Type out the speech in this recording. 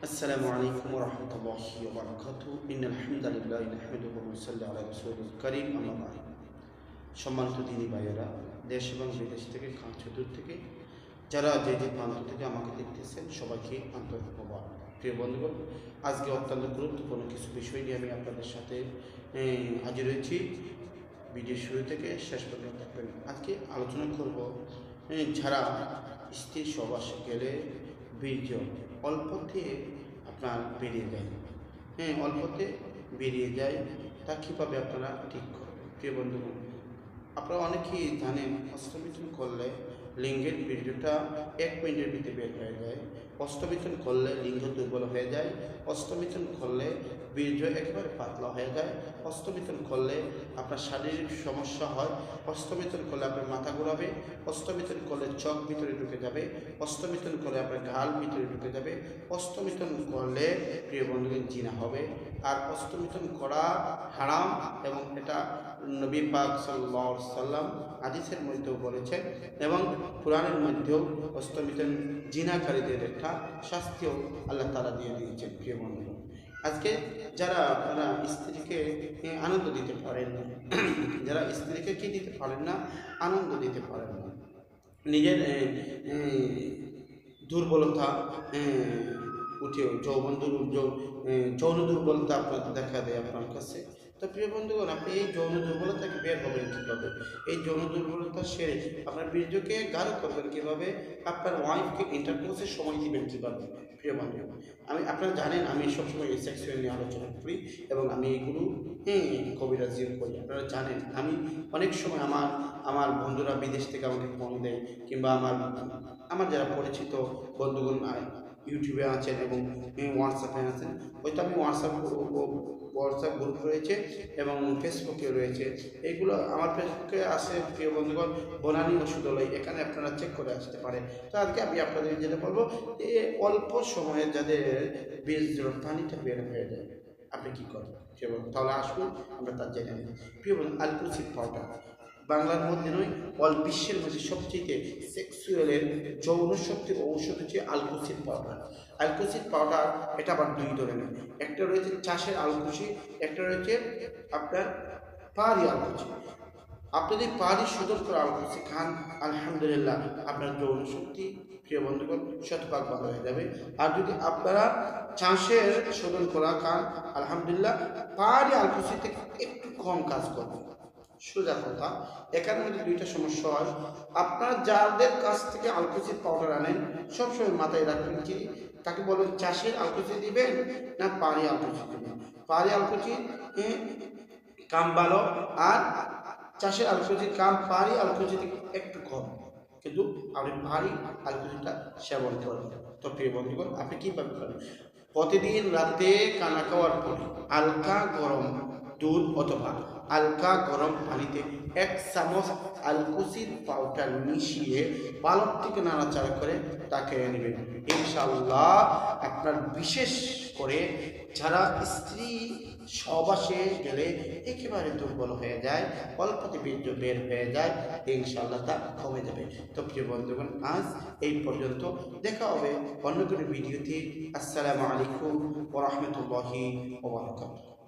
السلام عليكم ورحمة الله وبركاته إن الحمد لله نحمده ونصلي على رسوله الكريم أما بعد সম্মানিত দিনী ভাইয়েরা দেশ এবং বিদেশ থেকে কাছে দূর থেকে যারা যে যে প্রান্ত থেকে আমাকে দেখতেছেন সবাইকে আন্তরিক মোবারক প্রিয় বন্ধুগণ আজকে অত্যন্ত গুরুত্বপূর্ণ কিছু বিষয় নিয়ে আমি আপনাদের সাথে এ, হাজির হয়েছি ভিডিও শুরু থেকে শেষ পর্যন্ত থাকবেন আজকে আলোচনা করব এ, যারা স্ত্রী সবাসে গেলে বীর্য অল্পতে আপনার বেরিয়ে যায়। হ্যাঁ অল্পতে বেরিয়ে যায়। তা কীভাবে আপনারা ঠিক করবেন প্রিয় বন্ধুগণ, আপনারা অনেকেই জানেন অষ্টমিথুন করলে লিঙ্গের বীর্যটা এক মিনিটের ভিতরে বের হয়ে যায়। অষ্টমিথুন করলে লিঙ্গ দুর্বল হয়ে যায়, অষ্টমিথুন করলে বীর্য একেবারে পাতলা হয়ে যায়, অষ্টমিথুন করলে আপনার শারীরিক সমস্যা হয়, অষ্টমিথুন করলে আপনার মাথা ঘোরাবে, অষ্টমিথুন করলে চোখ ভিতরে ঢুকে যাবে, অষ্টমিথুন করলে আপনার ঘাল ভিতরে ঢুকে যাবে, অষ্টমিথুন করলে প্রিয় বন্ধুগণ জিনা হবে। আর অষ্টমিথুন করা হারাম এবং এটা নবী পাক সাল্লাহ সাল্লাম হাদিসের মধ্যেও বলেছেন এবং কোরআনের মধ্যেও অষ্টমিথুন জিনাকারীদের একটা শাস্তিও আল্লাহ তালা দিয়ে দিয়েছেন, প্রিয় বন্ধুগণ আজকে যারা আপনারা স্ত্রীকে আনন্দ দিতে পারেন না, যারা স্ত্রীকে কি দিতে পারেন না, আনন্দ দিতে পারেন না। নিজের দুর্বলতা উঠেও যৌবন দুর যৌন দুর্বলতা আপনার দেখা দেয় আপনার কাছে। তো প্রিয় বন্ধুগণ, আপনি এই যৌন দুর্বলতা থেকে বের হবেন কীভাবে? এই যৌন দুর্বলতা সেরে আপনার বীর্যকে গাঢ় করবেন কীভাবে? আপনার ওয়াইফকে ইন্টারকোর্সের সময় দিবেন কীভাবে? প্রিয় বন্ধুগণ, আমি, আপনারা জানেন, আমি সবসময় এই সেক্সুয়াল নিয়ে আলোচনা করি এবং আমি এগুলো হ্যাঁ কবিরাজিও করি। আপনারা জানেন, আমি অনেক সময় আমার আমার বন্ধুরা বিদেশ থেকে আমাকে ফোন দেয় কিংবা আমার আমার যারা পরিচিত বন্ধুগণ ইউটিউবে আছেন এবং হোয়াটসঅ্যাপে আছেন। হয়তো আমি হোয়াটসঅ্যাপ হোয়াটসঅ্যাপ গ্রুপ রয়েছে এবং ফেসবুকে রয়েছে। এইগুলো আমার ফেসবুকে আছে প্রিয় বন্ধুগণ, বনানী ওষুধালয়। এখানে আপনারা চেক করে আসতে পারেন। তো আজকে আমি আপনাদের যেটা বলব যে অল্প সময়ে যাদের বীজ পানিটা বের হয়ে যায়, আপনি কী করবেন প্রিয় তাহলে আসুন, আমরা তার জেনে নিই। প্রিয় বন্ধু আলকুসিড পাউডার। বাংলার মধ্যে নয় অল বিশ্বের মধ্যে সবচেয়ে সেক্সুয়ালের যৌন শক্তির ঔষধ হচ্ছে আলকুসিড পাউডার আলকুসিড পাউডার এটা আবার দুই ধরনের। একটা রয়েছে চাষের আলকুচি একটা রয়েছে আপনার পাহাড়ি আলকুচি আপনি যদি পাহাড়ি সুদর করে আলকুচি খান, আলহামদুলিল্লাহ আপনার যৌন শক্তি, প্রিয় বন্ধুগণ, শতভাগ ভালো হয়ে যাবে। আর যদি আপনারা চাষের শোধন করা খান, আলহামদুলিল্লাহ পাহাড়ি আলকুচি থেকে একটু কম কাজ করবে সোজা কথা। এখানে মধ্যে দুইটা সমস্যা হয়। আপনারা যাদের কাছ থেকে আলকুচির পাউডার আনেন, সবসময় মাথায় রাখবেন কি, তাকে বলবেন চাষের আলকুচি দিবেন না পাহাড়ি আলকুচি দিবেন? পাহাড়ি আলকুচি কাম ভালো আর চাষের আলকুচির কাম পাহাড়ি আলকুচি একটু কম। কিন্তু আপনি পাহাড়ি আলকুচিটা সেবন করবেন তো প্রিয় বন্ধুগণ, আপনি কীভাবে করেন? প্রতিদিন রাতে কানা খাওয়ার পরে হালকা গরম দুধ অথবা হালকা গরম পানিতে এক চামচ আলকুচির পাউডার মিশিয়ে পালক থেকে নাড়াচাড়া করে তাকে নেবেন। ইনশাল্লাহ আপনার বিশেষ করে যারা স্ত্রী সবাসে গেলে একেবারে দুর্বল হয়ে যায় অল্পতে বীর্য বের হয়ে যায় ইনশাল্লাহ তা কমে যাবে। তো প্রিয় বন্ধুগণ, আজ এই পর্যন্ত দেখা হবে অন্য কোনো ভিডিওতে। আসসালামু আলাইকুম ওরহমতুল্লাহি ওবরাকাতুহু